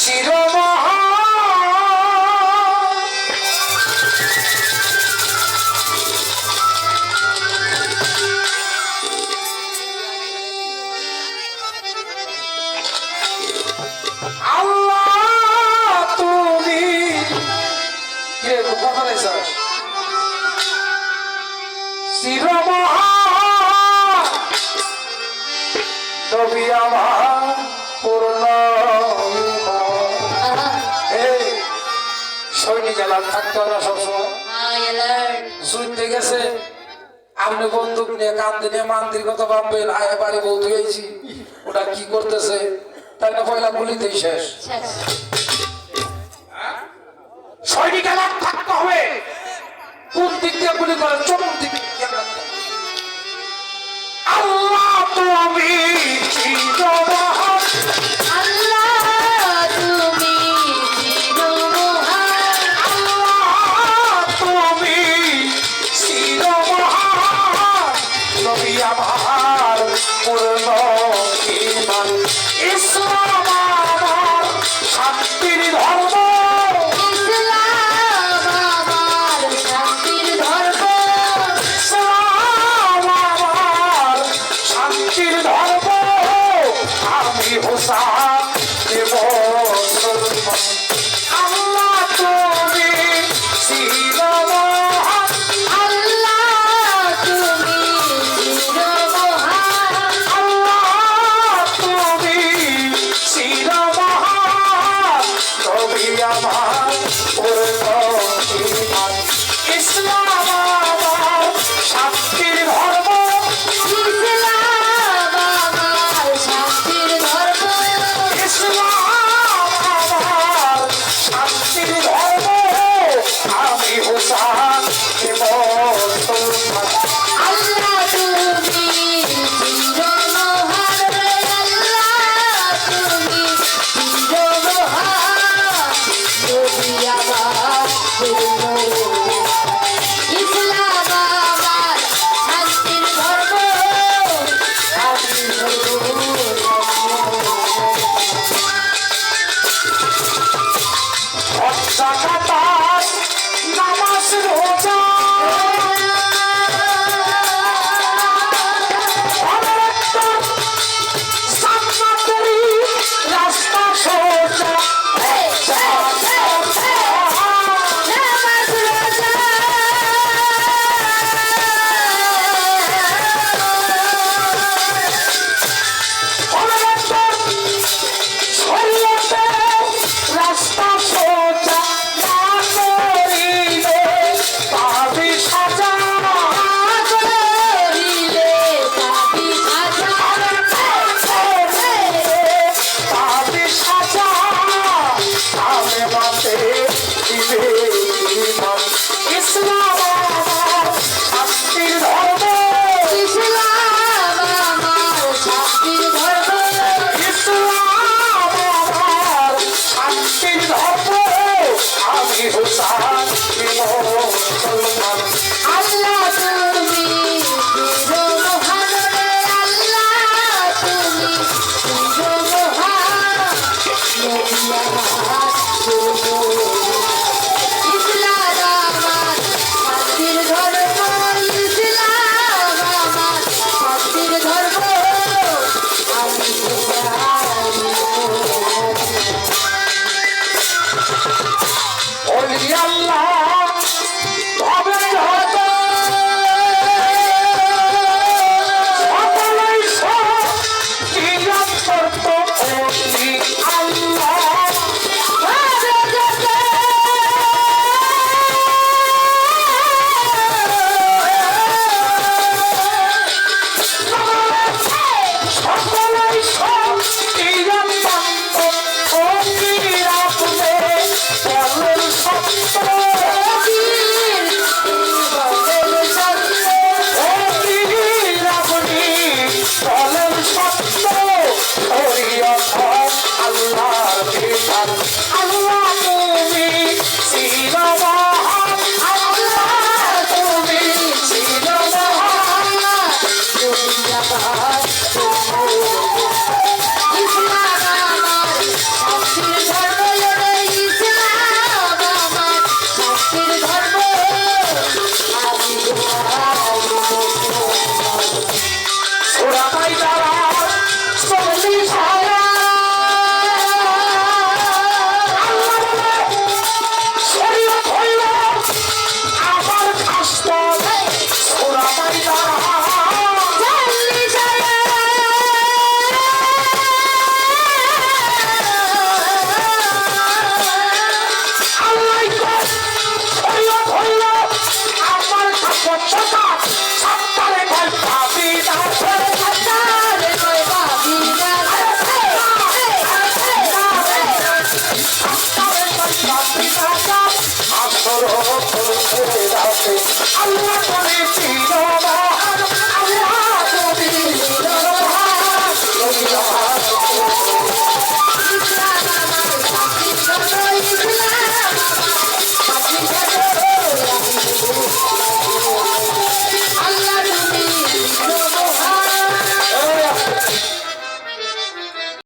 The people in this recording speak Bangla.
চিরমহা আল্লাহ তুমি কে সৈনিক এলাম থাকতে ওরা সবসময়। শুনতে গেছে আপনি বন্দুক নিয়ে কান্দে নিয়ে মান্ত্রিকতা ভাববেন আয় বাড়ি বউ ধুয়েছি ওটা কি করতেছে? তাই না পয়লা গুলিতেই শেষ। সৈনিক থাকতে হবে। কোন দিক দিয়ে গুলি করে চতুর দিক দিয়ে। আল্লাহ তুমি আশা